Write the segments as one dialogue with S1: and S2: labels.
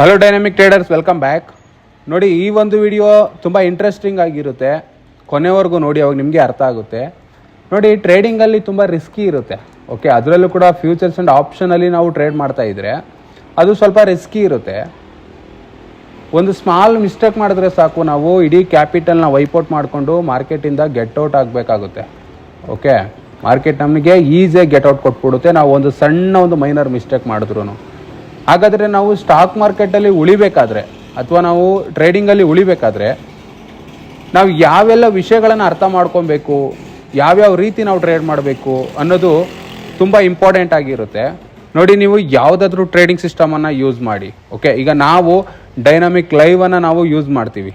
S1: Hello Dynamic Traders welcome back ನೋಡಿ, ಈ ಒಂದು ವಿಡಿಯೋ ತುಂಬ ಇಂಟ್ರೆಸ್ಟಿಂಗ್ ಆಗಿರುತ್ತೆ. ಕೊನೆವರೆಗೂ ನೋಡಿ, ಅವಾಗ ನಿಮಗೆ ಅರ್ಥ ಆಗುತ್ತೆ. ನೋಡಿ ಟ್ರೇಡಿಂಗಲ್ಲಿ ತುಂಬ ರಿಸ್ಕಿ ಇರುತ್ತೆ. ಓಕೆ ಅದರಲ್ಲೂ ಕೂಡ ಫ್ಯೂಚರ್ಸ್ ಆ್ಯಂಡ್ ಆಪ್ಷನಲ್ಲಿ ನಾವು ಟ್ರೇಡ್ ಮಾಡ್ತಾ ಇದ್ದರೆ ಅದು ಸ್ವಲ್ಪ ರಿಸ್ಕಿ ಇರುತ್ತೆ. ಒಂದು ಸ್ಮಾಲ್ ಮಿಸ್ಟೇಕ್ ಮಾಡಿದ್ರೆ ಸಾಕು, ನಾವು ಇಡೀ ಕ್ಯಾಪಿಟಲ್ನ ವೈಪೌಟ್ ಮಾಡಿಕೊಂಡು ಮಾರ್ಕೆಟಿಂದ ಗೆಟ್ ಔಟ್ ಆಗಬೇಕಾಗುತ್ತೆ. ಓಕೆ ಮಾರ್ಕೆಟ್ ನಮಗೆ ಈಸಿಯಾಗಿ ಗೆಟ್ ಔಟ್ ಕೊಟ್ಬಿಡುತ್ತೆ. ನಾವು ಒಂದು ಸಣ್ಣ ಒಂದು ಮೈನರ್ ಮಿಸ್ಟೇಕ್ ಮಾಡಿದ್ರು ಹಾಗಾದರೆ ನಾವು ಸ್ಟಾಕ್ ಮಾರ್ಕೆಟಲ್ಲಿ ಉಳಿಬೇಕಾದ್ರೆ ಅಥವಾ ನಾವು ಟ್ರೇಡಿಂಗಲ್ಲಿ ಉಳಿಬೇಕಾದ್ರೆ ನಾವು ಯಾವೆಲ್ಲ ವಿಷಯಗಳನ್ನು ಅರ್ಥ ಮಾಡ್ಕೊಬೇಕು, ಯಾವ್ಯಾವ ರೀತಿ ನಾವು ಟ್ರೇಡ್ ಮಾಡಬೇಕು ಅನ್ನೋದು ತುಂಬ ಇಂಪಾರ್ಟೆಂಟ್ ಆಗಿರುತ್ತೆ. ನೋಡಿ, ನೀವು ಯಾವುದಾದ್ರೂ ಟ್ರೇಡಿಂಗ್ ಸಿಸ್ಟಮನ್ನು ಯೂಸ್ ಮಾಡಿ ಓಕೆ ಈಗ ನಾವು ಡೈನಮಿಕ್ ಲೈವನ್ನು ನಾವು ಯೂಸ್ ಮಾಡ್ತೀವಿ.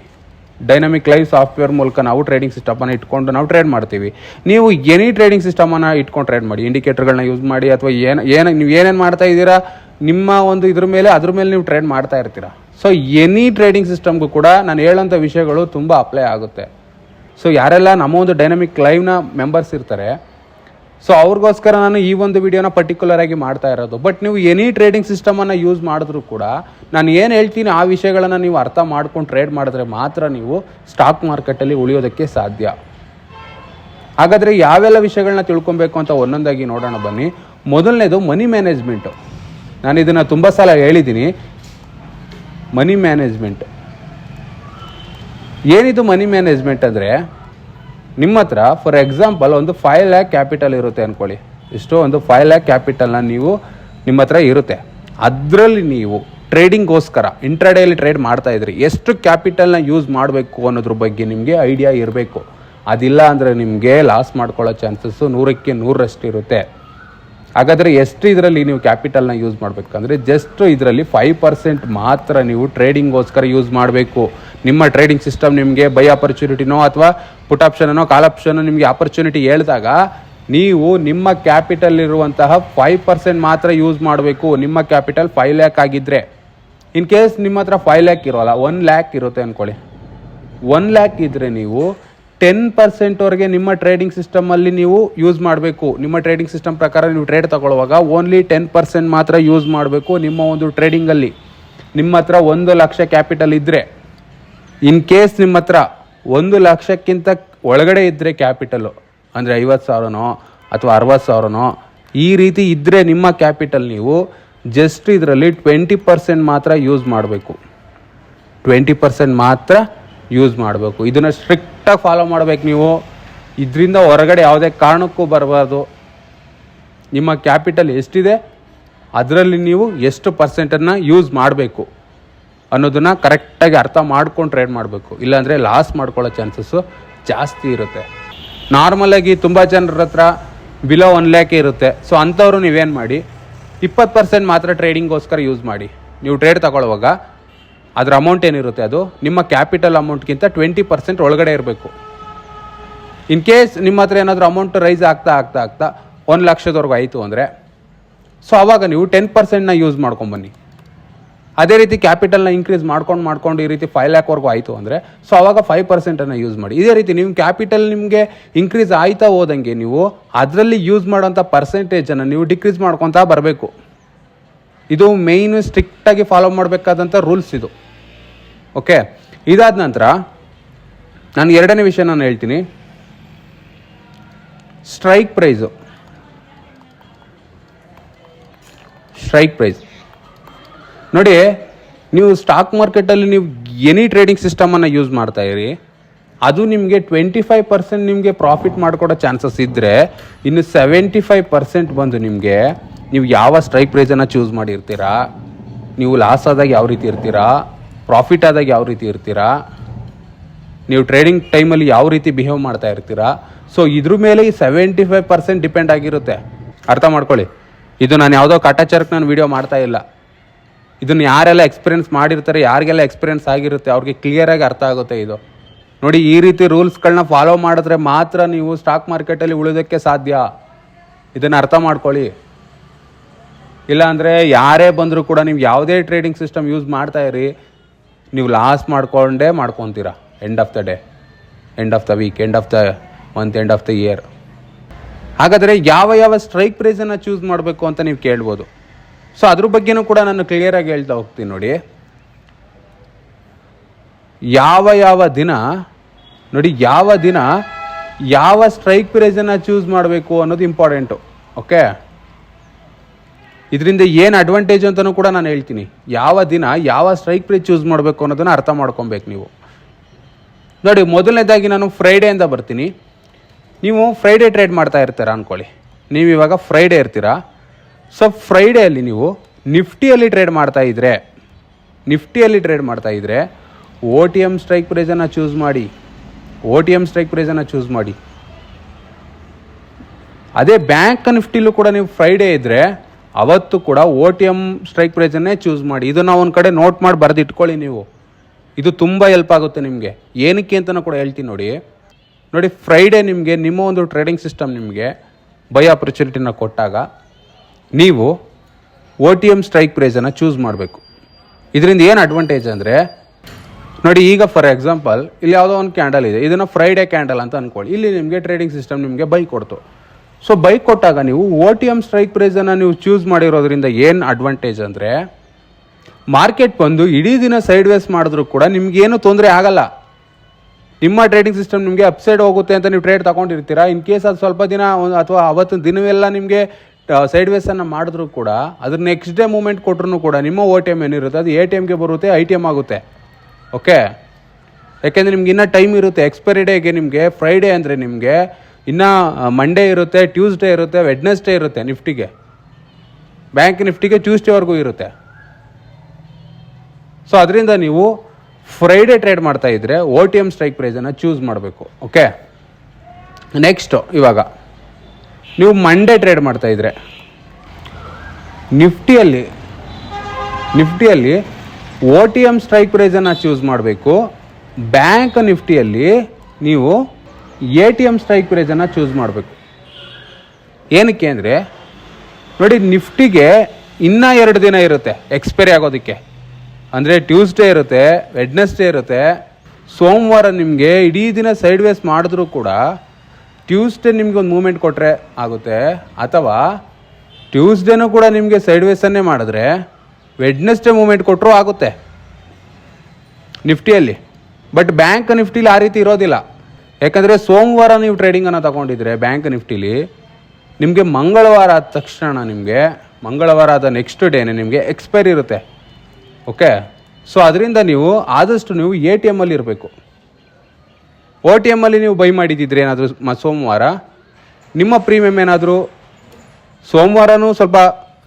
S1: ಡೈನಮಿಕ್ ಲೈವ್ ಸಾಫ್ಟ್ವೇರ್ ಮೂಲಕ ನಾವು ಟ್ರೇಡಿಂಗ್ ಸಿಸ್ಟಮನ್ನು ಇಟ್ಕೊಂಡು ನಾವು ಟ್ರೇಡ್ ಮಾಡ್ತೀವಿ. ನೀವು ಎನಿ ಟ್ರೇಡಿಂಗ್ ಸಿಸ್ಟಮನ್ನು ಇಟ್ಕೊಂಡು ಟ್ರೇಡ್ ಮಾಡಿ ಇಂಡಿಕೇಟರ್ಗಳನ್ನ ಯೂಸ್ ಮಾಡಿ, ಅಥವಾ ಏನು ಏನು, ನೀವು ಏನೇನು ಮಾಡ್ತಾ ಇದ್ದೀರಾ? ನಿಮ್ಮ ಒಂದು ಇದ್ರ ಮೇಲೆ, ಅದ್ರ ಮೇಲೆ ನೀವು ಟ್ರೇಡ್ ಮಾಡ್ತಾ ಇರ್ತೀರ? ಸೊ ಎನಿ ಟ್ರೇಡಿಂಗ್ ಸಿಸ್ಟಮ್ಗೂ ಕೂಡ ನಾನು ಹೇಳೋಂಥ ವಿಷಯಗಳು ತುಂಬ ಅಪ್ಲೈ ಆಗುತ್ತೆ. ಸೊ ಯಾರೆಲ್ಲ ನಮ್ಮ ಒಂದು ಡೈನಮಿಕ್ ಲೈವ್ನ ಮೆಂಬರ್ಸ್ ಇರ್ತಾರೆ ಸೊ ಅವ್ರಿಗೋಸ್ಕರ ನಾನು ಈ ಒಂದು ವಿಡಿಯೋನ ಪರ್ಟಿಕ್ಯುಲರ್ ಆಗಿ ಮಾಡ್ತಾ ಇರೋದು. ಬಟ್ ನೀವು ಎನಿ ಟ್ರೇಡಿಂಗ್ ಸಿಸ್ಟಮನ್ನು ಯೂಸ್ ಮಾಡಿದ್ರೂ ಕೂಡ, ನಾನು ಏನು ಹೇಳ್ತೀನಿ ಆ ವಿಷಯಗಳನ್ನು ನೀವು ಅರ್ಥ ಮಾಡ್ಕೊಂಡು ಟ್ರೇಡ್ ಮಾಡಿದ್ರೆ ಮಾತ್ರ ನೀವು ಸ್ಟಾಕ್ ಮಾರ್ಕೆಟಲ್ಲಿ ಉಳಿಯೋದಕ್ಕೆ ಸಾಧ್ಯ. ಹಾಗಾದರೆ ಯಾವೆಲ್ಲ ವಿಷಯಗಳನ್ನ ತಿಳ್ಕೊಬೇಕು ಅಂತ ಒಂದೊಂದಾಗಿ ನೋಡೋಣ ಬನ್ನಿ. ಮೊದಲನೇದು ಮನಿ ಮ್ಯಾನೇಜ್ಮೆಂಟು ನಾನು ಇದನ್ನು ತುಂಬ ಸಲ ಹೇಳಿದ್ದೀನಿ. ಮನಿ ಮ್ಯಾನೇಜ್ಮೆಂಟ್ ಏನಿದು ಮನಿ ಮ್ಯಾನೇಜ್ಮೆಂಟ್ ಅಂದರೆ, ನಿಮ್ಮ ಹತ್ರ ಫಾರ್ ಎಕ್ಸಾಂಪಲ್ ಒಂದು ಫೈವ್ ಲ್ಯಾಕ್ ಕ್ಯಾಪಿಟಲ್ ಇರುತ್ತೆ ಅಂದ್ಕೊಳ್ಳಿ ಇಷ್ಟು ಒಂದು ಫೈವ್ ಲ್ಯಾಕ್ ಕ್ಯಾಪಿಟಲ್ನ ನೀವು ನಿಮ್ಮ ಹತ್ರ ಇರುತ್ತೆ. ಅದರಲ್ಲಿ ನೀವು ಟ್ರೇಡಿಂಗ್ಗೋಸ್ಕರ ಇಂಟ್ರಾಡೇಲಿ ಟ್ರೇಡ್ ಮಾಡ್ತಾ ಇದ್ರಿ. ಎಷ್ಟು ಕ್ಯಾಪಿಟಲ್ನ ಯೂಸ್ ಮಾಡಬೇಕು ಅನ್ನೋದ್ರ ಬಗ್ಗೆ ನಿಮಗೆ ಐಡಿಯಾ ಇರಬೇಕು. ಅದಿಲ್ಲ ಅಂದರೆ ನಿಮಗೆ ಲಾಸ್ ಮಾಡ್ಕೊಳ್ಳೋ ಚಾನ್ಸಸ್ಸು ನೂರಕ್ಕೆ ನೂರರಷ್ಟು ಇರುತ್ತೆ ಹಾಗಾದರೆ ಎಷ್ಟು ಇದರಲ್ಲಿ ನೀವು ಕ್ಯಾಪಿಟಲ್ನ ಯೂಸ್ ಮಾಡಬೇಕಂದ್ರೆ ಜಸ್ಟ್ ಇದರಲ್ಲಿ ಫೈವ್ ಪರ್ಸೆಂಟ್ ಮಾತ್ರ ನೀವು ಟ್ರೇಡಿಂಗ್ಗೋಸ್ಕರ ಯೂಸ್ ಮಾಡಬೇಕು. ನಿಮ್ಮ ಟ್ರೇಡಿಂಗ್ ಸಿಸ್ಟಮ್ ನಿಮಗೆ ಬೈ ಆಪರ್ಚುನಿಟಿನೋ ಅಥವಾ ಪುಟ್ ಆಪ್ಷನೋ ಕಾಲ್ ಆಪ್ಷನೋ ನಿಮಗೆ ಆಪರ್ಚುನಿಟಿ ಹೇಳಿದಾಗ ನೀವು ನಿಮ್ಮ ಕ್ಯಾಪಿಟಲ್ ಇರುವಂತಹ ಫೈವ್ ಪರ್ಸೆಂಟ್ ಮಾತ್ರ ಯೂಸ್ ಮಾಡಬೇಕು. ನಿಮ್ಮ ಕ್ಯಾಪಿಟಲ್ ಫೈವ್ ಲ್ಯಾಕ್ ಆಗಿದ್ದರೆ ಇನ್ ಕೇಸ್ ನಿಮ್ಮ ಹತ್ರ ಫೈವ್ ಲ್ಯಾಕ್ ಇರೋಲ್ಲ ಒನ್ ಲ್ಯಾಕ್ ಇರುತ್ತೆ ಅಂದ್ಕೊಳ್ಳಿ ಒನ್ ಲ್ಯಾಕ್ ಇದ್ದರೆ ನೀವು ಟೆನ್ ಪರ್ಸೆಂಟ್ವರೆಗೆ ನಿಮ್ಮ ಟ್ರೇಡಿಂಗ್ ಸಿಸ್ಟಮಲ್ಲಿ ನೀವು ಯೂಸ್ ಮಾಡಬೇಕು. ನಿಮ್ಮ ಟ್ರೇಡಿಂಗ್ ಸಿಸ್ಟಮ್ ಪ್ರಕಾರ ನೀವು ಟ್ರೇಡ್ ತಗೊಳ್ಳುವಾಗ ಓನ್ಲಿ ಟೆನ್ ಪರ್ಸೆಂಟ್ ಮಾತ್ರ ಯೂಸ್ ಮಾಡಬೇಕು ನಿಮ್ಮ ಒಂದು ಟ್ರೇಡಿಂಗಲ್ಲಿ ನಿಮ್ಮ ಹತ್ರ ಒಂದು ಲಕ್ಷ ಕ್ಯಾಪಿಟಲ್ ಇದ್ದರೆ ಇನ್ ಕೇಸ್ ನಿಮ್ಮ ಹತ್ರ ಒಂದು ಲಕ್ಷಕ್ಕಿಂತ ಒಳಗಡೆ ಇದ್ದರೆ ಕ್ಯಾಪಿಟಲು ಅಂದರೆ ಐವತ್ತು ಸಾವಿರನೋ ಅಥವಾ ಅರವತ್ತು ಸಾವಿರನೋ, ಈ ರೀತಿ ಇದ್ದರೆ ನಿಮ್ಮ ಕ್ಯಾಪಿಟಲ್ ನೀವು ಜಸ್ಟ್ ಇದರಲ್ಲಿ ಟ್ವೆಂಟಿ ಪರ್ಸೆಂಟ್ ಮಾತ್ರ ಯೂಸ್ ಮಾಡಬೇಕು. ಟ್ವೆಂಟಿ ಪರ್ಸೆಂಟ್ ಮಾತ್ರ ಯೂಸ್ ಮಾಡಬೇಕು. ಇದನ್ನು ಸ್ಟ್ರಿಕ್ಟಾಗಿ ಫಾಲೋ ಮಾಡಬೇಕು ನೀವು. ಇದರಿಂದ ಹೊರಗಡೆ ಯಾವುದೇ ಕಾರಣಕ್ಕೂ ಬರಬಾರ್ದು. ನಿಮ್ಮ ಕ್ಯಾಪಿಟಲ್ ಎಷ್ಟಿದೆ, ಅದರಲ್ಲಿ ನೀವು ಎಷ್ಟು ಪರ್ಸೆಂಟನ್ನು ಯೂಸ್ ಮಾಡಬೇಕು ಅನ್ನೋದನ್ನು ಕರೆಕ್ಟಾಗಿ ಅರ್ಥ ಮಾಡ್ಕೊಂಡು ಟ್ರೇಡ್ ಮಾಡಬೇಕು. ಇಲ್ಲಾಂದರೆ ಲಾಸ್ ಮಾಡ್ಕೊಳ್ಳೋ ಚಾನ್ಸಸ್ಸು ಜಾಸ್ತಿ ಇರುತ್ತೆ. ನಾರ್ಮಲಾಗಿ ತುಂಬ ಜನರ ಹತ್ರ ಬಿಲೋ ಒನ್ ಲ್ಯಾಕೆ ಇರುತ್ತೆ. ಸೊ ಅಂಥವ್ರು ನೀವೇನು ಮಾಡಿ, ಇಪ್ಪತ್ತು ಪರ್ಸೆಂಟ್ ಮಾತ್ರ ಟ್ರೇಡಿಂಗ್ಗೋಸ್ಕರ ಯೂಸ್ ಮಾಡಿ. ನೀವು ಟ್ರೇಡ್ ತಗೊಳ್ಳುವಾಗ ಅದರ ಅಮೌಂಟ್ ಏನಿರುತ್ತೆ ಅದು? ನಿಮ್ಮ ಕ್ಯಾಪಿಟಲ್ ಅಮೌಂಟ್ಗಿಂತ ಟ್ವೆಂಟಿ ಪರ್ಸೆಂಟ್ ಒಳಗಡೆ ಇರಬೇಕು. ಇನ್ ಕೇಸ್ ನಿಮ್ಮ ಹತ್ರ ಏನಾದರೂ ಅಮೌಂಟ್ ರೈಸ್ ಆಗ್ತಾ ಆಗ್ತಾ ಆಗ್ತಾ ಒಂದು ಲಕ್ಷದವರೆಗೂ ಆಯಿತು ಅಂದರೆ ಸೊ ಆವಾಗ ನೀವು ಟೆನ್ ಪರ್ಸೆಂಟ್ನ ಯೂಸ್ ಮಾಡ್ಕೊಂಬನ್ನಿ. ಅದೇ ರೀತಿ ಕ್ಯಾಪಿಟಲ್ನ ಇನ್ಕ್ರೀಸ್ ಮಾಡ್ಕೊಂಡು ಮಾಡ್ಕೊಂಡು ಈ ರೀತಿ ಫೈವ್ ಲ್ಯಾಕ್ವರೆಗೂ ಆಯಿತು ಅಂದರೆ ಸೊ ಅವಾಗ ಫೈವ್ ಪರ್ಸೆಂಟನ್ನು ಯೂಸ್ ಮಾಡಿ. ಇದೇ ರೀತಿ ನಿಮ್ಮ ಕ್ಯಾಪಿಟಲ್ ನಿಮಗೆ ಇನ್ಕ್ರೀಸ್ ಆಯ್ತಾ ಹೋದಂಗೆ ನೀವು ಅದರಲ್ಲಿ ಯೂಸ್ ಮಾಡೋಂಥ ಪರ್ಸೆಂಟೇಜನ್ನು ನೀವು ಡಿಕ್ರೀಸ್ ಮಾಡ್ಕೊತಾ ಬರಬೇಕು. ಇದು ಮೇಯ್ನು ಸ್ಟ್ರಿಕ್ಟಾಗಿ ಫಾಲೋ ಮಾಡಬೇಕಾದಂಥ ರೂಲ್ಸ್ ಇದು. ಓಕೆ, ಇದಾದ ನಂತರ ನಾನು ಎರಡನೇ ವಿಷಯ ನಾನು ಹೇಳ್ತೀನಿ. ಸ್ಟ್ರೈಕ್ ಪ್ರೈಸು ಸ್ಟ್ರೈಕ್ ಪ್ರೈಸ್ ನೋಡಿ, ನೀವು ಸ್ಟಾಕ್ ಮಾರ್ಕೆಟಲ್ಲಿ ನೀವು ಎನಿ ಟ್ರೇಡಿಂಗ್ ಸಿಸ್ಟಮನ್ನು ಯೂಸ್ ಮಾಡ್ತಾ ಇರಿ, ಅದು ನಿಮಗೆ ಟ್ವೆಂಟಿ ಫೈವ್ ಪರ್ಸೆಂಟ್ ನಿಮಗೆ ಪ್ರಾಫಿಟ್ ಮಾಡಿಕೊಡೋ ಚಾನ್ಸಸ್ ಇದ್ದರೆ ಇನ್ನು ಸೆವೆಂಟಿ ಫೈವ್ ಪರ್ಸೆಂಟ್ ಬಂದು ನಿಮಗೆ ನೀವು ಯಾವ ಸ್ಟ್ರೈಕ್ ಪ್ರೈಸನ್ನು ಚೂಸ್ ಮಾಡಿರ್ತೀರಾ, ನೀವು ಲಾಸ್ ಆದಾಗ ಯಾವ ರೀತಿ ಇರ್ತೀರಾ ಪ್ರಾಫಿಟ್ ಆದಾಗ ಯಾವ ರೀತಿ ಇರ್ತೀರಾ? ನೀವು ಟ್ರೇಡಿಂಗ್ ಟೈಮಲ್ಲಿ ಯಾವ ರೀತಿ ಬಿಹೇವ್ ಮಾಡ್ತಾ ಇರ್ತೀರಾ? ಸೊ ಇದ್ರ ಮೇಲೆ ಈ ಸೆವೆಂಟಿ ಫೈವ್ ಪರ್ಸೆಂಟ್ ಡಿಪೆಂಡ್ ಆಗಿರುತ್ತೆ. ಅರ್ಥ ಮಾಡ್ಕೊಳ್ಳಿ. ಇದು ನಾನು ಯಾವುದೋ ಕಾಟಾಚಾರಕ್ಕೆ ನಾನು ವಿಡಿಯೋ ಮಾಡ್ತಾ ಇಲ್ಲ. ಇದನ್ನು ಯಾರೆಲ್ಲ ಎಕ್ಸ್ಪೀರಿಯನ್ಸ್ ಮಾಡಿರ್ತಾರೆ, ಯಾರಿಗೆಲ್ಲ ಎಕ್ಸ್ಪೀರಿಯನ್ಸ್ ಆಗಿರುತ್ತೆ, ಅವ್ರಿಗೆ ಕ್ಲಿಯರಾಗಿ ಅರ್ಥ ಆಗುತ್ತೆ ಇದು. ನೋಡಿ, ಈ ರೀತಿ ರೂಲ್ಸ್ಗಳನ್ನ ಫಾಲೋ ಮಾಡಿದ್ರೆ ಮಾತ್ರ ನೀವು ಸ್ಟಾಕ್ ಮಾರ್ಕೆಟಲ್ಲಿ ಉಳಿದಕ್ಕೆ ಸಾಧ್ಯ. ಇದನ್ನು ಅರ್ಥ ಮಾಡ್ಕೊಳ್ಳಿ. ಇಲ್ಲಾಂದರೆ ಯಾರೇ ಬಂದರೂ ಕೂಡ ನೀವು ಯಾವುದೇ ಟ್ರೇಡಿಂಗ್ ಸಿಸ್ಟಮ್ ಯೂಸ್ ಮಾಡ್ತಾ ಇರಿ. ನೀವು ಲಾಸ್ ಮಾಡ್ಕೊಂಡೇ ಮಾಡ್ಕೊತೀರಾ? End of the day end of the week end of the month end of the year ಹಾಗಾದರೆ ಯಾವ ಯಾವ ಸ್ಟ್ರೈಕ್ ಪ್ರೈಸನ್ನು ಚೂಸ್ ಮಾಡಬೇಕು ಅಂತ ನೀವು ಕೇಳ್ಬೋದು. ಸೊ ಅದ್ರ ಬಗ್ಗೆನೂ ಕೂಡ ನಾನು ಕ್ಲಿಯರಾಗಿ ಹೇಳ್ತಾ ಹೋಗ್ತೀನಿ ನೋಡಿ. ಯಾವ ಯಾವ ದಿನ, ನೋಡಿ ಯಾವ ದಿನ ಯಾವ ಸ್ಟ್ರೈಕ್ ಪ್ರೈಸನ್ನು ಚೂಸ್ ಮಾಡಬೇಕು ಅನ್ನೋದು ಇಂಪಾರ್ಟೆಂಟು ಓಕೆ ಇದರಿಂದ ಏನು ಅಡ್ವಾಂಟೇಜ್ ಅಂತಲೂ ಕೂಡ ನಾನು ಹೇಳ್ತೀನಿ. ಯಾವ ದಿನ ಯಾವ ಸ್ಟ್ರೈಕ್ ಪ್ರೈಸ್ ಚೂಸ್ ಮಾಡಬೇಕು ಅನ್ನೋದನ್ನು ಅರ್ಥ ಮಾಡ್ಕೊಬೇಕು ನೀವು. ನೋಡಿ, ಮೊದಲನೇದಾಗಿ ನಾನು ಫ್ರೈಡೆಯಿಂದ ಬರ್ತೀನಿ. ನೀವು ಫ್ರೈಡೇ ಟ್ರೇಡ್ ಮಾಡ್ತಾ ಇರ್ತೀರಾ ಅಂದ್ಕೊಳ್ಳಿ ನೀವು ಇವಾಗ ಫ್ರೈಡೇ ಇರ್ತೀರಾ. ಸೊ ಫ್ರೈಡೇಯಲ್ಲಿ ನೀವು ನಿಫ್ಟಿಯಲ್ಲಿ ಟ್ರೇಡ್ ಮಾಡ್ತಾ ಇದ್ರೆ, ನಿಫ್ಟಿಯಲ್ಲಿ ಟ್ರೇಡ್ ಮಾಡ್ತಾ ಇದ್ರೆ ಓ ಟಿ ಎಂ ಸ್ಟ್ರೈಕ್ ಪ್ರೈಸನ್ನು ಚೂಸ್ ಮಾಡಿ ಓ ಟಿ ಎಂ ಸ್ಟ್ರೈಕ್ ಪ್ರೈಸನ್ನು ಚೂಸ್ ಮಾಡಿ. ಅದೇ ಬ್ಯಾಂಕ್ ನಿಫ್ಟಿಲೂ ಕೂಡ ನೀವು ಫ್ರೈಡೇ ಇದ್ದರೆ ಅವತ್ತು ಕೂಡ ಒ ಟಿ ಎಂ ಸ್ಟ್ರೈಕ್ ಪ್ರೈಸನ್ನೇ ಚೂಸ್ ಮಾಡಿ. ಇದನ್ನು ಒಂದು ಕಡೆ ನೋಟ್ ಮಾಡಿ ಬರೆದಿಟ್ಕೊಳ್ಳಿ ನೀವು. ಇದು ತುಂಬ ಹೆಲ್ಪ್ ಆಗುತ್ತೆ ನಿಮಗೆ. ಏನಕ್ಕೆ ಅಂತಲೂ ಕೂಡ ಹೇಳ್ತೀನಿ ನೋಡಿ. ನೋಡಿ ಫ್ರೈಡೇ ನಿಮಗೆ ನಿಮ್ಮ ಒಂದು ಟ್ರೇಡಿಂಗ್ ಸಿಸ್ಟಮ್ ನಿಮಗೆ ಬೈ ಆಪರ್ಚುನಿಟಿನ ಕೊಟ್ಟಾಗ ನೀವು ಓ ಟಿ ಎಂ ಸ್ಟ್ರೈಕ್ ಪ್ರೈಸನ್ನು ಚೂಸ್ ಮಾಡಬೇಕು. ಇದರಿಂದ ಏನು ಅಡ್ವಾಂಟೇಜ್ ಅಂದರೆ, ನೋಡಿ ಈಗ ಫಾರ್ ಎಕ್ಸಾಂಪಲ್ ಇಲ್ಲಿ ಯಾವುದೋ ಒಂದು ಕ್ಯಾಂಡಲ್ ಇದೆ. ಇದನ್ನು ಫ್ರೈಡೇ ಕ್ಯಾಂಡಲ್ ಅಂತ ಅಂದ್ಕೊಳ್ಳಿ ಇಲ್ಲಿ ನಿಮಗೆ ಟ್ರೇಡಿಂಗ್ ಸಿಸ್ಟಮ್ ನಿಮಗೆ ಬೈ ಕೊಡ್ತು. ಸೊ ಬೈಕ್ ಕೊಟ್ಟಾಗ ನೀವು ಓ ಟಿ ಎಂ ಸ್ಟ್ರೈಕ್ ಪ್ರೈಸನ್ನು ನೀವು ಚೂಸ್ ಮಾಡಿರೋದ್ರಿಂದ ಏನು ಅಡ್ವಾಂಟೇಜ್ ಅಂದರೆ ಮಾರ್ಕೆಟ್ ಬಂದು ಇಡೀ ದಿನ ಸೈಡ್ ವೇಸ್ ಮಾಡಿದ್ರು ಕೂಡ ನಿಮ್ಗೇನು ತೊಂದರೆ ಆಗಲ್ಲ. ನಿಮ್ಮ ಟ್ರೇಡಿಂಗ್ ಸಿಸ್ಟಮ್ ನಿಮಗೆ ಅಪ್ಸೈಡ್ ಹೋಗುತ್ತೆ ಅಂತ ನೀವು ಟ್ರೇಡ್ ತಗೊಂಡಿರ್ತೀರಾ. ಇನ್ ಕೇಸ್ ಅದು ಸ್ವಲ್ಪ ದಿನ, ಅಥವಾ ಅವತ್ತಿನ ದಿನವೆಲ್ಲ ನಿಮಗೆ ಸೈಡ್ ವೇಸನ್ನು ಮಾಡಿದ್ರು ಕೂಡ, ಅದ್ರ ನೆಕ್ಸ್ಟ್ ಡೇ ಮೂಮೆಂಟ್ ಕೊಟ್ಟರು ಕೂಡ ನಿಮ್ಮ ಓ ಟಿ ಎಂ ಏನಿರುತ್ತೆ? ಅದು ಎ ಟಿ ಎಮ್ಗೆ ಬರುತ್ತೆ ಐ ಟಿ ಎಂ ಆಗುತ್ತೆ. ಓಕೆ ಯಾಕೆಂದರೆ ನಿಮ್ಗೆ ಇನ್ನೂ ಟೈಮ್ ಇರುತ್ತೆ. ಎಕ್ಸ್ಪೈರಿ ಡೇಗೆ ನಿಮಗೆ ಫ್ರೈಡೇ ಅಂದರೆ ನಿಮಗೆ ಇನ್ನು ಮಂಡೇ ಇರುತ್ತೆ ಟ್ಯೂಸ್ಡೇ ಇರುತ್ತೆ ವೆಡ್ನೆಸ್ಡೇ ಇರುತ್ತೆ ನಿಫ್ಟಿಗೆ. ಬ್ಯಾಂಕ್ ನಿಫ್ಟಿಗೆ ಟ್ಯೂಸ್ಡೇವರೆಗೂ ಇರುತ್ತೆ. ಸೊ ಅದರಿಂದ ನೀವು ಫ್ರೈಡೇ ಟ್ರೇಡ್ ಮಾಡ್ತಾ ಇದ್ರೆ ಓ ಟಿ ಎಂ ಸ್ಟ್ರೈಕ್ ಪ್ರೈಸನ್ನು ಚೂಸ್ ಮಾಡಬೇಕು ಓಕೆ ನೆಕ್ಸ್ಟು ಇವಾಗ, ನೀವು ಮಂಡೇ ಟ್ರೇಡ್ ಮಾಡ್ತಾ ಇದ್ರೆ, ನಿಫ್ಟಿಯಲ್ಲಿ ನಿಫ್ಟಿಯಲ್ಲಿ ಓ ಟಿ ಎಂ ಸ್ಟ್ರೈಕ್ ಪ್ರೈಸನ್ನು ಚೂಸ್ ಮಾಡಬೇಕು. ಬ್ಯಾಂಕ್ ನಿಫ್ಟಿಯಲ್ಲಿ ನೀವು ಎ ಟಿ ಎಂ ಸ್ಟ್ರೈಕ್ ಪ್ರೈಸನ್ನು ಚೂಸ್ ಮಾಡಬೇಕು. ಏನಕ್ಕೆ ಅಂದರೆ, ನೋಡಿ, ನಿಫ್ಟಿಗೆ ಇನ್ನೂ ಎರಡು ದಿನ ಇರುತ್ತೆ ಎಕ್ಸ್ಪೈರಿ ಆಗೋದಕ್ಕೆ. ಅಂದರೆ ಟ್ಯೂಸ್ಡೇ ಇರುತ್ತೆ ವೆಡ್ನೆಸ್ಡೇ ಇರುತ್ತೆ, ಸೋಮವಾರ ನಿಮಗೆ ಇಡೀ ದಿನ ಸೈಡ್ ವೇಸ್ ಮಾಡಿದ್ರೂ ಕೂಡ ಟ್ಯೂಸ್ಡೇ ನಿಮಗೆ ಒಂದು ಮೂಮೆಂಟ್ ಕೊಟ್ಟರೆ ಆಗುತ್ತೆ. ಅಥವಾ ಟ್ಯೂಸ್ಡೇನೂ ಕೂಡ ನಿಮಗೆ ಸೈಡ್ ವೇಸನ್ನೇ ಮಾಡಿದ್ರೆ ವೆಡ್ನೆಸ್ಡೇ ಮೂಮೆಂಟ್ ಕೊಟ್ಟರೂ ಆಗುತ್ತೆ ನಿಫ್ಟಿಯಲ್ಲಿ. ಬಟ್ ಬ್ಯಾಂಕ್ ನಿಫ್ಟಿಲಿ ಆ ರೀತಿ ಇರೋದಿಲ್ಲ. ಯಾಕಂದರೆ ಸೋಮವಾರ ನೀವು ಟ್ರೇಡಿಂಗನ್ನು ತಗೊಂಡಿದ್ರೆ ಬ್ಯಾಂಕ್ ನಿಫ್ಟಿಲಿ, ನಿಮಗೆ ಮಂಗಳವಾರ ಆದ ತಕ್ಷಣ ನಿಮಗೆ, ಮಂಗಳವಾರ ಆದ ನೆಕ್ಸ್ಟ್ ಡೇನೆ ನಿಮಗೆ ಎಕ್ಸ್ಪೈರಿ ಇರುತ್ತೆ. ಓಕೆ ಸೊ ಅದರಿಂದ ನೀವು ಆದಷ್ಟು ನೀವು ಎ ಟಿ ಎಮ್ಮಲ್ಲಿ ಇರಬೇಕು. ಒ ಟಿ ಎಮ್ಮಲ್ಲಿ ನೀವು ಬೈ ಮಾಡಿದ್ದಿದ್ರೆ ಏನಾದರೂ ಮ, ಸೋಮವಾರ, ನಿಮ್ಮ ಪ್ರೀಮಿಯಮ್ ಏನಾದರೂ ಸೋಮವಾರನೂ ಸ್ವಲ್ಪ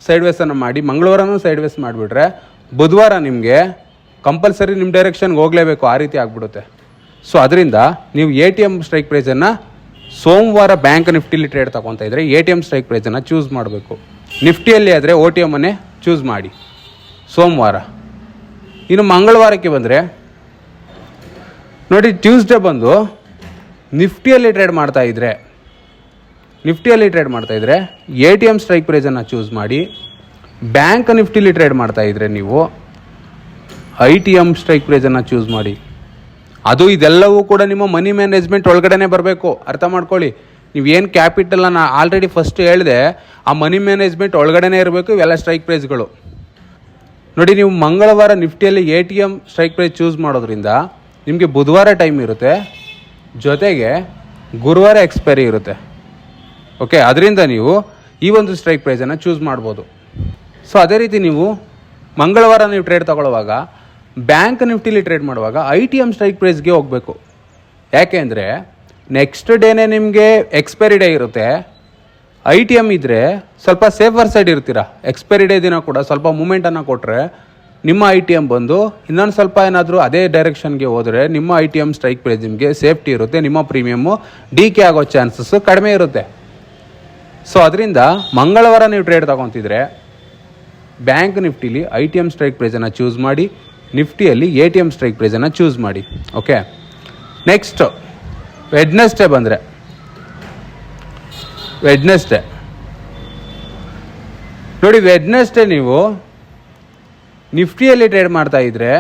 S1: ಸೈಡ್ ವೇಸನ್ನು ಮಾಡಿ, ಮಂಗಳವಾರನೂ ಸೈಡ್ ವೇಸ್ ಮಾಡಿಬಿಟ್ರೆ, ಬುಧವಾರ ನಿಮಗೆ ಕಂಪಲ್ಸರಿ ನಿಮ್ಮ ಡೈರೆಕ್ಷನ್ಗೆ ಹೋಗಲೇಬೇಕು, ಆ ರೀತಿ ಆಗಿಬಿಡುತ್ತೆ. ಸೊ ಅದರಿಂದ ನೀವು ಎ ಟಿ ಎಂ ಸ್ಟ್ರೈಕ್ ಪ್ರೈಸನ್ನು ಸೋಮವಾರ ಬ್ಯಾಂಕ್ ನಿಫ್ಟಿಲಿ ಟ್ರೇಡ್ ತಗೊತಾ ಇದ್ರೆ ಎ ಟಿ ಎಂ ಸ್ಟ್ರೈಕ್ ಪ್ರೈಸನ್ನು ಚೂಸ್ ಮಾಡಬೇಕು. ನಿಫ್ಟಿಯಲ್ಲಿ ಆದರೆ ಓ ಟಿ ಎಮ್ಮನ್ನೇ ಚೂಸ್ ಮಾಡಿ. ಸೋಮವಾರ. ಇನ್ನು ಮಂಗಳವಾರಕ್ಕೆ ಬಂದರೆ, ನೋಡಿ ಟ್ಯೂಸ್ಡೇ ಬಂದು ನಿಫ್ಟಿಯಲ್ಲಿ ಟ್ರೇಡ್ ಮಾಡ್ತಾ ಇದ್ರೆ ನಿಫ್ಟಿಯಲ್ಲಿ ಟ್ರೇಡ್ ಮಾಡ್ತಾ ಇದ್ರೆ ಎ ಟಿ ಎಂ ಸ್ಟ್ರೈಕ್ ಪ್ರೈಸನ್ನು ಚೂಸ್ ಮಾಡಿ ಬ್ಯಾಂಕ್ ನಿಫ್ಟಿಲಿ ಟ್ರೇಡ್ ಮಾಡ್ತಾ ಇದ್ರೆ ನೀವು ಐ ಟಿ ಎಂ ಸ್ಟ್ರೈಕ್ ಪ್ರೈಸನ್ನು ಚೂಸ್ ಮಾಡಿ. ಅದು ಇದೆಲ್ಲವೂ ಕೂಡ ನಿಮ್ಮ ಮನಿ ಮ್ಯಾನೇಜ್ಮೆಂಟ್ ಒಳಗಡೆನೆ ಬರಬೇಕು. ಅರ್ಥ ಮಾಡ್ಕೊಳ್ಳಿ. ನೀವು ಏನು ಕ್ಯಾಪಿಟಲ್ ನಾ ಆಲ್ರೆಡಿ ಫಸ್ಟ್ ಹೇಳಿದೆ, ಆ ಮನಿ ಮ್ಯಾನೇಜ್ಮೆಂಟ್ ಒಳಗಡೆನೇ ಇರಬೇಕು, ಇವೆಲ್ಲ ಸ್ಟ್ರೈಕ್ ಪ್ರೈಸ್ಗಳು ನೋಡಿ, ನೀವು ಮಂಗಳವಾರ ನಿಫ್ಟಿಯಲ್ಲಿ A T M strike price choose ಮಾಡೋದ್ರಿಂದ ನಿಮಗೆ ಬುಧವಾರ ಟೈಮ್ ಇರುತ್ತೆ. ಜೊತೆಗೆ ಗುರುವಾರ ಎಕ್ಸ್ಪೈರಿ ಇರುತ್ತೆ. ಓಕೆ ಅದರಿಂದ ನೀವು ಈ ಒಂದು ಸ್ಟ್ರೈಕ್ ಪ್ರೈಸನ್ನು ಚೂಸ್ ಮಾಡ್ಬೋದು. ಸೊ ಅದೇ ರೀತಿ ನೀವು ಮಂಗಳವಾರ ನೀವು ಟ್ರೇಡ್ ತಗೊಳ್ಳುವಾಗ ಬ್ಯಾಂಕ್ ನಿಫ್ಟಿಲಿ ಟ್ರೇಡ್ ಮಾಡುವಾಗ ಐ ಟಿ ಎಂ ಸ್ಟ್ರೈಕ್ ಪ್ರೈಸ್ಗೆ ಹೋಗಬೇಕು. ಯಾಕೆ ಅಂದರೆ, ನೆಕ್ಸ್ಟ್ ಡೇನೇ ನಿಮಗೆ ಎಕ್ಸ್ಪೈರಿ ಡೇ ಇರುತ್ತೆ. ಐ ಟಿ ಎಂ ಇದ್ದರೆ ಸ್ವಲ್ಪ ಸೇಫರ್ ಸೈಡ್ ಇರ್ತೀರಾ? ಎಕ್ಸ್ಪೈರಿ ಡೇ ದಿನ ಕೂಡ ಸ್ವಲ್ಪ ಮೂಮೆಂಟನ್ನು ಕೊಟ್ಟರೆ ನಿಮ್ಮ ಐ ಟಿ ಎಂ ಬಂದು ಇನ್ನೊಂದು ಸ್ವಲ್ಪ ಏನಾದರೂ ಅದೇ ಡೈರೆಕ್ಷನ್ಗೆ ಹೋದರೆ ನಿಮ್ಮ I T M strike price ನಿಮಗೆ ಸೇಫ್ಟಿ ಇರುತ್ತೆ, ನಿಮ್ಮ ಪ್ರೀಮಿಯಮ್ಮು ಡಿ ಕೆ ಆಗೋ ಚಾನ್ಸಸ್ ಕಡಿಮೆ ಇರುತ್ತೆ. ಸೊ ಅದರಿಂದ ಮಂಗಳವಾರ ನೀವು ಟ್ರೇಡ್ ತಗೊತಿದ್ರೆ ಬ್ಯಾಂಕ್ ನಿಫ್ಟಿಲಿ ಐ ಟಿ ಎಂ ಸ್ಟ್ರೈಕ್ ಪ್ರೈಸನ್ನು ಚೂಸ್ ಮಾಡಿ ನಿಫ್ಟಿಯಲ್ಲಿ ಎ ಟಿ ಎಂ ಸ್ಟ್ರೈಕ್ ಪ್ರೈಸನ್ನು ಚೂಸ್ ಮಾಡಿ. ಓಕೆ ನೆಕ್ಸ್ಟ್ ವೆಡ್ನೆಸ್ಡೇ ಬಂದರೆ. ವೆಡ್ನೆಸ್ಡೇ ನೋಡಿ ವೆಡ್ನೆಸ್ಡೇ ನೀವು ನಿಫ್ಟಿಯಲ್ಲಿ ಟ್ರೇಡ್ ಮಾಡ್ತಾ ಇದ್ರೆ,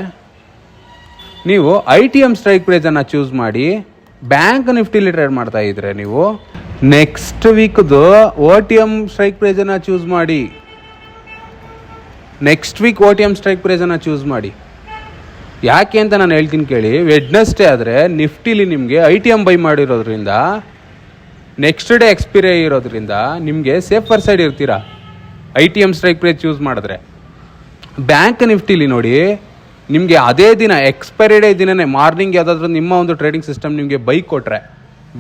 S1: ನೀವು ಐ ಟಿ ಎಂ ಸ್ಟ್ರೈಕ್ ಪ್ರೈಸನ್ನು ಚೂಸ್ ಮಾಡಿ, ಬ್ಯಾಂಕ್ ನಿಫ್ಟಿಲಿ ಟ್ರೇಡ್ ಮಾಡ್ತಾ ಇದ್ರೆ ನೀವು ನೆಕ್ಸ್ಟ್ ವೀಕ್ದು ಓ ಟಿ ಎಂ ಸ್ಟ್ರೈಕ್ ಪ್ರೈಸನ್ನು ಚೂಸ್ ಮಾಡಿ. Next week O T M strike ಪ್ರೈಸನ್ನು choose ಮಾಡಿ. ಯಾಕೆ ಅಂತ ನಾನು ಹೇಳ್ತೀನಿ ಕೇಳಿ. ವೆಡ್ನೆಸ್ಡೇ ಆದರೆ ನಿಫ್ಟಿಲಿ ನಿಮಗೆ ಐ ಟಿ ಎಂ ಬೈ ಮಾಡಿರೋದ್ರಿಂದ, ನೆಕ್ಸ್ಟ್ ಡೇ ಎಕ್ಸ್ಪೈರಿ ಇರೋದ್ರಿಂದ ನಿಮಗೆ ಸೇಫರ್ ಸೈಡ್ ಇರ್ತೀರಾ? I T M strike price choose ಮಾಡಿದ್ರೆ. ಬ್ಯಾಂಕ್ ನಿಫ್ಟಿಲಿ ನೋಡಿ, ನಿಮಗೆ ಅದೇ ದಿನ, ಎಕ್ಸ್ಪೈರಿ ಡೇ ದಿನನೇ, ಮಾರ್ನಿಂಗ್ ಯಾವುದಾದ್ರೂ ನಿಮ್ಮ ಒಂದು ಟ್ರೇಡಿಂಗ್ ಸಿಸ್ಟಮ್ ನಿಮಗೆ ಬೈಕ್ ಕೊಟ್ಟರೆ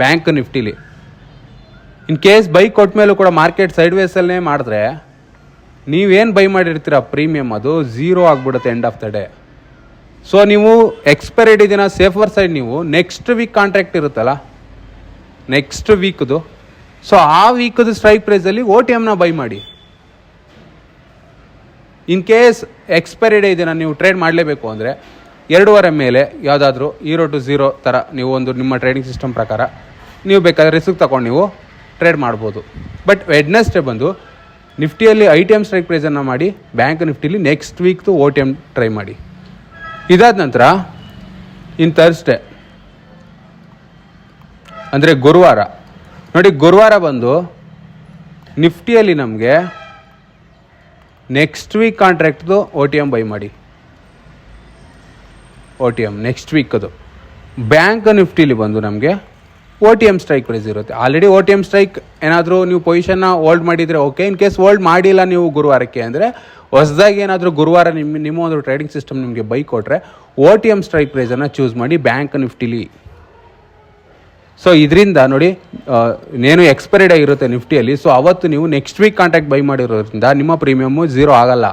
S1: ಬ್ಯಾಂಕ್ ನಿಫ್ಟಿಲಿ. ಇನ್ ಕೇಸ್ ಬೈಕ್ ಕೊಟ್ಟಮೇಲೂ ಕೂಡ ಮಾರ್ಕೆಟ್ ಸೈಡ್ ವೇಸಲ್ಲೇ ಮಾಡಿದ್ರೆ, ನೀವೇನು ಬೈ ಮಾಡಿರ್ತೀರ ಪ್ರೀಮಿಯಮ್ ಅದು, ಝೀರೋ ಆಗಿಬಿಡುತ್ತೆ end of the day so ನೀವು ಎಕ್ಸ್ಪೈರಿ ದಿನ ಸೇಫರ್ ಸೈಡ್ ನೀವು ನೆಕ್ಸ್ಟ್ ವೀಕ್ ಕಾಂಟ್ರಾಕ್ಟ್ ಇರುತ್ತಲ್ಲ? ನೆಕ್ಸ್ಟ್ ವೀಕ್ದು ಸೊ ಆ ವೀಕ್ದು ಸ್ಟ್ರೈಕ್ ಪ್ರೈಸಲ್ಲಿ ಓ ಟಿ ಎಮ್ನ ಬೈ ಮಾಡಿ. ಇನ್ ಕೇಸ್ ಎಕ್ಸ್ಪೈರಿ ಡೇ ನೀವು ಟ್ರೇಡ್ ಮಾಡಲೇಬೇಕು ಅಂದರೆ ಎರಡೂವರೆ ಮೇಲೆ ಯಾವುದಾದ್ರೂ ಈರೋ ಟು ಝೀರೋ ಥರ ನೀವು ಒಂದು ನಿಮ್ಮ ಟ್ರೇಡಿಂಗ್ ಸಿಸ್ಟಮ್ ಪ್ರಕಾರ ನೀವು ಬೇಕಾದ್ರೆ ರಿಸ್ಕ್ ತಗೊಂಡು ನೀವು ಟ್ರೇಡ್ ಮಾಡ್ಬೋದು. ಬಟ್ ವೆಡ್ನೆಸ್ಡೇ ಬಂದು ನಿಫ್ಟಿಯಲ್ಲಿ ಐ ಟಿ ಎಂ ಸ್ಟ್ರೈಕ್ ಪ್ರೈಸನ್ನು ಮಾಡಿ ಬ್ಯಾಂಕ್ ನಿಫ್ಟಿಲಿ ನೆಕ್ಸ್ಟ್ ವೀಕ್ದು ಓ ಟಿ ಎಂ ಟ್ರೈ ಮಾಡಿ. ಇದಾದ ನಂತರ, ಇನ್ ಥರ್ಸ್ಡೇ ಅಂದರೆ ಗುರುವಾರ, ನೋಡಿ ಗುರುವಾರ ಬಂದು ನಿಫ್ಟಿಯಲ್ಲಿ ನಮಗೆ ನೆಕ್ಸ್ಟ್ ವೀಕ್ ಕಾಂಟ್ರಾಕ್ಟ್ದು ಓ ಟಿ ಎಂ ಬೈ ಮಾಡಿ. ಓ ಟಿ ಎಂ ನೆಕ್ಸ್ಟ್ ವೀಕದು ಬ್ಯಾಂಕ್ ನಿಫ್ಟಿಲಿ ಬಂದು ನಮಗೆ O T M strike price ಇರುತ್ತೆ. Already O T M strike ಏನಾದರೂ ನೀವು ಪೊಸಿಷನ್ನ ಹೋಲ್ಡ್ ಮಾಡಿದರೆ ಓಕೆ ಇನ್ ಕೇಸ್ ಹೋಲ್ಡ್ ಮಾಡಿಲ್ಲ ನೀವು ಗುರುವಾರಕ್ಕೆ ಅಂದರೆ ಹೊಸದಾಗಿ ಏನಾದರೂ ಗುರುವಾರ ನಿಮ್ಮ ನಿಮ್ಮ ಒಂದು ಟ್ರೇಡಿಂಗ್ ಸಿಸ್ಟಮ್ ನಿಮಗೆ ಬೈ ಕೊಟ್ಟರೆ ಓ ಟಿ ಎಂ ಸ್ಟ್ರೈಕ್ ಪ್ರೈಸನ್ನು ಚೂಸ್ ಮಾಡಿ ಬ್ಯಾಂಕ್ ನಿಫ್ಟಿಲಿ. ಸೊ ಇದರಿಂದ ನೋಡಿ ನೇನು ಎಕ್ಸ್ಪೈರಿ ಆಗಿರುತ್ತೆ ನಿಫ್ಟಿಯಲ್ಲಿ ಸೊ ಅವತ್ತು ನೀವು ನೆಕ್ಸ್ಟ್ ವೀಕ್ ಕಾಂಟ್ಯಾಕ್ಟ್ ಬೈ ಮಾಡಿರೋದ್ರಿಂದ ನಿಮ್ಮ ಪ್ರೀಮಿಯಮ್ಮು ಝೀರೋ ಆಗಲ್ಲ.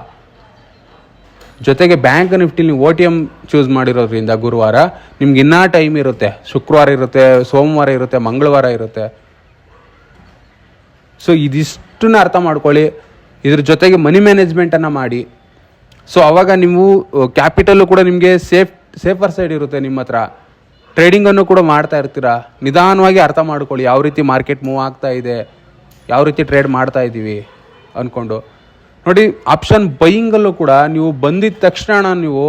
S1: ಜೊತೆಗೆ ಬ್ಯಾಂಕ್ ನಿಫ್ಟಿಲಿ ನೀವು ಓ ಟಿ ಎಂ ಚೂಸ್ ಮಾಡಿರೋದ್ರಿಂದ ಗುರುವಾರ ನಿಮ್ಗೆ ಇನ್ನೂ ಟೈಮ್ ಇರುತ್ತೆ. ಶುಕ್ರವಾರ ಇರುತ್ತೆ, ಸೋಮವಾರ ಇರುತ್ತೆ, ಮಂಗಳವಾರ ಇರುತ್ತೆ. ಸೊ ಇದಿಷ್ಟನ್ನ ಅರ್ಥ ಮಾಡ್ಕೊಳ್ಳಿ. ಇದ್ರ ಜೊತೆಗೆ ಮನಿ ಮ್ಯಾನೇಜ್ಮೆಂಟನ್ನು ಮಾಡಿ. ಸೊ ಅವಾಗ ನೀವು ಕ್ಯಾಪಿಟಲ್ಲು ಕೂಡ ನಿಮಗೆ ಸೇಫ್ ಸೇಫರ್ ಸೈಡ್ ಇರುತ್ತೆ ನಿಮ್ಮ ಹತ್ರ. ಟ್ರೇಡಿಂಗನ್ನು ಕೂಡ ಮಾಡ್ತಾ ಇರ್ತೀರಾ? ನಿಧಾನವಾಗಿ ಅರ್ಥ ಮಾಡ್ಕೊಳ್ಳಿ, ಯಾವ ರೀತಿ ಮಾರ್ಕೆಟ್ ಮೂವ್ ಆಗ್ತಾ ಇದೆ, ಯಾವ ರೀತಿ ಟ್ರೇಡ್ ಮಾಡ್ತಾ ಇದ್ದೀವಿ ಅಂದ್ಕೊಂಡು ನೋಡಿ ಆಪ್ಷನ್ ಬೈಯಿಂಗಲ್ಲೂ ಕೂಡ ನೀವು ಬಂದಿದ ತಕ್ಷಣ ನೀವು,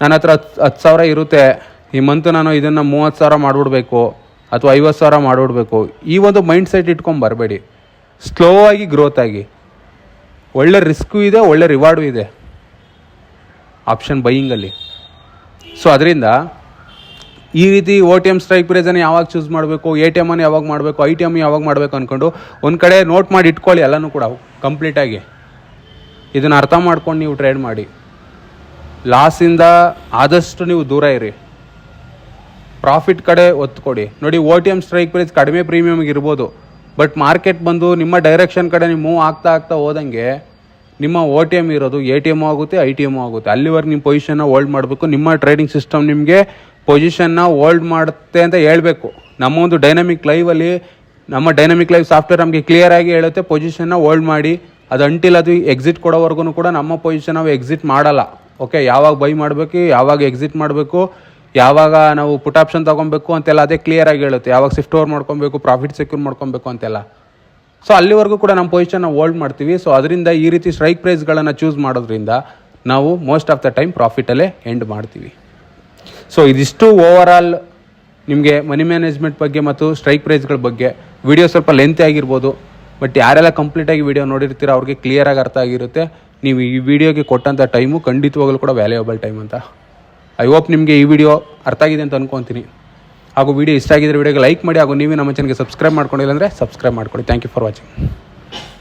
S1: ನನ್ನ ಹತ್ರ ಹತ್ತು ಹತ್ತು ಸಾವಿರ ಇರುತ್ತೆ, ಈ ಮಂತ್ ನಾನು ಇದನ್ನು ಮೂವತ್ತು ಸಾವಿರ ಮಾಡಿಬಿಡ್ಬೇಕು, ಅಥವಾ ಐವತ್ತು ಸಾವಿರ ಮಾಡಿಬಿಡ್ಬೇಕು, ಈ ಒಂದು ಮೈಂಡ್ ಸೆಟ್ ಇಟ್ಕೊಂಡು ಬರಬೇಡಿ. ಸ್ಲೋ ಆಗಿ ಗ್ರೋತ್ ಆಗಿ. ಒಳ್ಳೆ ರಿಸ್ಕು ಇದೆ, ಒಳ್ಳೆ ರಿವಾರ್ಡು ಇದೆ. ಆಪ್ಷನ್ ಬೈಯಿಂಗಲ್ಲಿ ಸೊ ಅದರಿಂದ ಈ ರೀತಿ ಓ ಟಿ ಎಂ ಸ್ಟ್ರೈಕ್ ಪ್ರೈಸನ್ನು ಯಾವಾಗ ಚೂಸ್ ಮಾಡಬೇಕು, ಎ ಟಿ ಎಮನ್ನು ಯಾವಾಗ ಮಾಡಬೇಕು, ಐ ಟಿ ಎಂ ಯಾವಾಗ ಮಾಡಬೇಕು ಅಂದ್ಕೊಂಡು ಒಂದು ಕಡೆ ನೋಟ್ ಮಾಡಿ ಇಟ್ಕೊಳ್ಳಿ ಎಲ್ಲನೂ ಕೂಡ ಕಂಪ್ಲೀಟಾಗಿ ಇದನ್ನು ಅರ್ಥ ಮಾಡ್ಕೊಂಡು ನೀವು ಟ್ರೇಡ್ ಮಾಡಿ. ಲಾಸಿಂದ ಆದಷ್ಟು ನೀವು ದೂರ ಇರಿ. ಪ್ರಾಫಿಟ್ ಕಡೆ ಒತ್ತು ಕೊಡಿ ನೋಡಿ, O T M strike price ಕಡಿಮೆ ಪ್ರೀಮಿಯಮ್ಗೆ ಇರ್ಬೋದು. ಬಟ್ ಮಾರ್ಕೆಟ್ ಬಂದು ನಿಮ್ಮ ಡೈರೆಕ್ಷನ್ ಕಡೆ ನೀವು ಮೂವ್ ಆಗ್ತಾ ಆಗ್ತಾ ಹೋದಂಗೆ ನಿಮ್ಮ ಓ ಟಿ ಎಂ ಇರೋದು ಎ ಟಿ ಎಂ ಆಗುತ್ತೆ ಐ ಟಿ ಎಂ ಆಗುತ್ತೆ. ಅಲ್ಲಿವರೆಗೆ ನಿಮ್ಮ ಪೊಸಿಷನ್ನ ಹೋಲ್ಡ್ ಮಾಡಬೇಕು. ನಿಮ್ಮ ಟ್ರೇಡಿಂಗ್ ಸಿಸ್ಟಮ್ ನಿಮಗೆ ಪೊಸಿಷನ್ನ ಹೋಲ್ಡ್ ಮಾಡುತ್ತೆ ಅಂತ ಹೇಳಬೇಕು. ನಮ್ಮ ಒಂದು ಡೈನಮಿಕ್ ಲೈವಲ್ಲಿ ನಮ್ಮ ಡೈನಮಿಕ್ ಲೈವ್ ಸಾಫ್ಟ್ವೇರ್ ನಮಗೆ ಕ್ಲಿಯರ್ ಆಗಿ ಹೇಳುತ್ತೆ ಪೊಸಿಷನ್ನ ಹೋಲ್ಡ್ ಮಾಡಿ. ಅದು ಅಂಟಿಲ್ ಅದು ಎಕ್ಸಿಟ್ ಕೊಡೋವರೆಗೂ ಕೂಡ ನಮ್ಮ ಪೊಸಿಷನ್ ನಾವು ಎಕ್ಸಿಟ್ ಮಾಡಲ್ಲ. ಓಕೆ ಯಾವಾಗ ಬೈ ಮಾಡಬೇಕು, ಯಾವಾಗ ಎಕ್ಸಿಟ್ ಮಾಡಬೇಕು ಯಾವಾಗ ನಾವು ಪುಟ್ ಆಪ್ಷನ್ ತೊಗೊಬೇಕು ಅಂತೆಲ್ಲ ಅದೇ ಕ್ಲಿಯರ್ ಆಗಿ ಹೇಳುತ್ತೆ. ಯಾವಾಗ ಶಿಫ್ಟ್ ಓವರ್ ಮಾಡ್ಕೊಬೇಕು ಪ್ರಾಫಿಟ್ ಸೆಕ್ಯೂರ್ ಮಾಡ್ಕೊಬೇಕು ಅಂತೆಲ್ಲ. ಸೊ ಅಲ್ಲಿವರೆಗೂ ಕೂಡ ನಮ್ಮ ಪೊಸಿಷನ್ನ ಹೋಲ್ಡ್ ಮಾಡ್ತೀವಿ. ಸೊ ಅದರಿಂದ ಈ ರೀತಿ ಸ್ಟ್ರೈಕ್ ಪ್ರೈಸ್ಗಳನ್ನು ಚೂಸ್ ಮಾಡೋದ್ರಿಂದ ನಾವು ಮೋಸ್ಟ್ ಆಫ್ ದ ಟೈಮ್ ಪ್ರಾಫಿಟಲ್ಲೇ ಎಂಡ್ ಮಾಡ್ತೀವಿ. ಸೊ ಇದಿಷ್ಟು ಓವರ್ ನಿಮಗೆ ಮನಿ ಮ್ಯಾನೇಜ್ಮೆಂಟ್ ಬಗ್ಗೆ ಮತ್ತು ಸ್ಟ್ರೈಕ್ ಪ್ರೈಸ್ಗಳ ಬಗ್ಗೆ. ವಿಡಿಯೋ ಸ್ವಲ್ಪ ಲೆಂತ್ ಆಗಿರ್ಬೋದು. ಬಟ್ ಯಾರೆಲ್ಲ ಕಂಪ್ಲೀಟಾಗಿ ವಿಡಿಯೋ ನೋಡಿರ್ತೀರೋ ಅವ್ರಿಗೆ ಕ್ಲಿಯರಾಗಿ ಅರ್ಥ ಆಗಿರುತ್ತೆ. ನೀವು ಈ ವಿಡಿಯೋಗೆ ಕೊಟ್ಟಂಥ ಟೈಮು ಖಂಡಿತವಾಗಲೂ ಕೂಡ ವ್ಯಾಲ್ಯೂಯಬಲ್ ಟೈಮ್ ಅಂತ. ಐ ಹೋಪ್ ನಿಮಗೆ ಈ ವಿಡಿಯೋ ಅರ್ಥ ಆಗಿದೆ ಅಂತ ಅನ್ಕೊತೀನಿ. ಹಾಗೂ ವಿಡಿಯೋ ಇಷ್ಟ ಆಗಿದ್ರೆ ವಿಡಿಯೋಗೆ ಲೈಕ್ ಮಾಡಿ ಹಾಗೂ ನೀವೇ ನಮ್ಮ ಚಾನಲ್ಗೆ ಸಬ್ಸ್ಕ್ರೈಬ್ ಮಾಡ್ಕೊಂಡಿಲ್ಲ ಅಂದರೆ ಸಬ್ಸ್ಕ್ರೈಬ್ ಮಾಡ್ಕೊಳ್ಳಿ. Thank you for watching